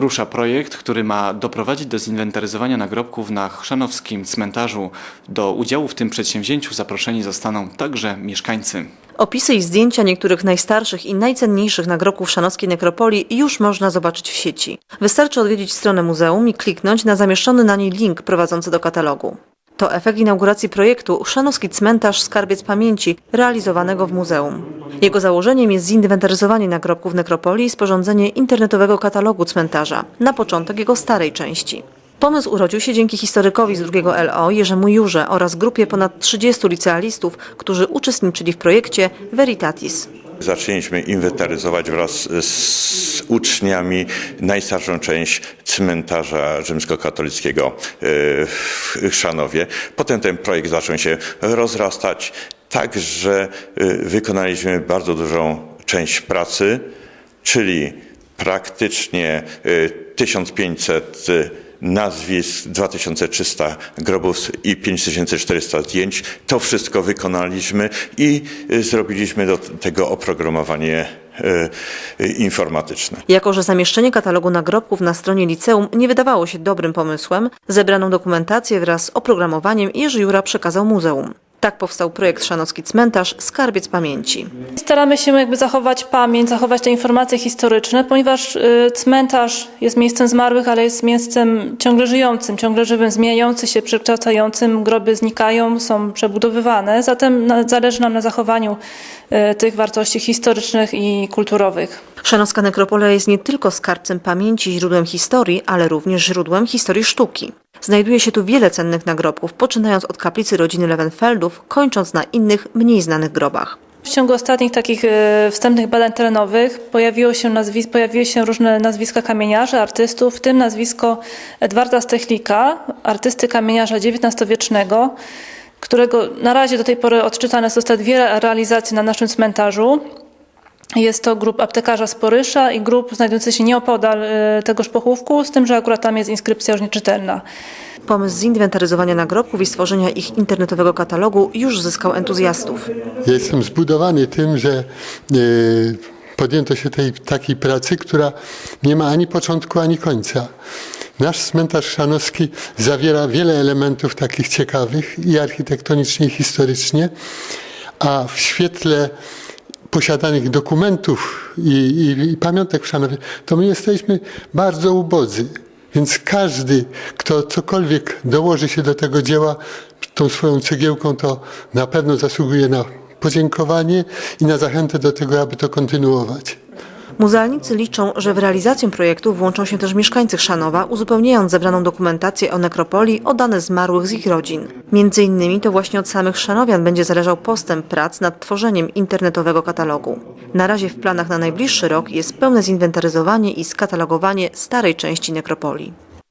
Rusza projekt, który ma doprowadzić do zinwentaryzowania nagrobków na chrzanowskim cmentarzu. Do udziału w tym przedsięwzięciu zaproszeni zostaną także mieszkańcy. Opisy i zdjęcia niektórych najstarszych i najcenniejszych nagrobków szanowskiej nekropolii już można zobaczyć w sieci. Wystarczy odwiedzić stronę muzeum i kliknąć na zamieszczony na niej link prowadzący do katalogu. To efekt inauguracji projektu Chrzanowski Cmentarz Skarbiec Pamięci realizowanego w muzeum. Jego założeniem jest zinwentaryzowanie nagrobków nekropolii i sporządzenie internetowego katalogu cmentarza na początek jego starej części. Pomysł urodził się dzięki historykowi z drugiego LO Jerzemu Jurze oraz grupie ponad 30 licealistów, którzy uczestniczyli w projekcie Veritatis. Zaczęliśmy inwentaryzować wraz z uczniami najstarszą część cmentarza rzymskokatolickiego e, w Chrzanowie. Potem ten projekt zaczął się rozrastać, tak że e, wykonaliśmy bardzo dużą część pracy, czyli praktycznie e, 1500 nazwisk, 2300 grobów i 5400 zdjęć. To wszystko wykonaliśmy i zrobiliśmy do tego oprogramowanie informatyczne. Jako, że zamieszczenie katalogu nagrobków na stronie liceum nie wydawało się dobrym pomysłem, zebraną dokumentację wraz z oprogramowaniem Jerzy Jura przekazał muzeum. Tak powstał projekt Szanowski Cmentarz Skarbiec Pamięci. Staramy się jakby zachować pamięć, zachować te informacje historyczne, ponieważ y, cmentarz jest miejscem zmarłych, ale jest miejscem ciągle żyjącym, ciągle żywym, zmieniającym się, przekształcającym. Groby znikają, są przebudowywane, zatem zależy nam na zachowaniu y, tych wartości historycznych i kulturowych. Szanowska Nekropolia jest nie tylko skarbcem pamięci źródłem historii, ale również źródłem historii sztuki. Znajduje się tu wiele cennych nagrobków, poczynając od kaplicy rodziny Lewenfeldów, kończąc na innych, mniej znanych grobach. W ciągu ostatnich takich y, wstępnych badań terenowych pojawiło się pojawiły się różne nazwiska kamieniarzy, artystów, w tym nazwisko Edwarda Stechlika, artysty kamieniarza XIX-wiecznego, którego na razie do tej pory odczytane zostały dwie realizacje na naszym cmentarzu. Jest to grup aptekarza z Porysza i grup znajdujący się nieopodal y, tegoż pochówku, z tym, że akurat tam jest inskrypcja już nieczytelna. Pomysł zinwentaryzowania nagrobków i stworzenia ich internetowego katalogu już zyskał entuzjastów. Ja jestem zbudowany tym, że e, podjęto się tej takiej pracy, która nie ma ani początku, ani końca. Nasz cmentarz szanowski zawiera wiele elementów takich ciekawych i architektonicznie, i historycznie, a w świetle posiadanych dokumentów i, i, i pamiątek w Szanowie, to my jesteśmy bardzo ubodzy. Więc każdy, kto cokolwiek dołoży się do tego dzieła tą swoją cegiełką, to na pewno zasługuje na podziękowanie i na zachętę do tego, aby to kontynuować. Muzealnicy liczą, że w realizację projektu włączą się też mieszkańcy Chrzanowa, uzupełniając zebraną dokumentację o nekropolii o dane zmarłych z ich rodzin. Między innymi to właśnie od samych Chrzanowian będzie zależał postęp prac nad tworzeniem internetowego katalogu. Na razie w planach na najbliższy rok jest pełne zinwentaryzowanie i skatalogowanie starej części nekropolii.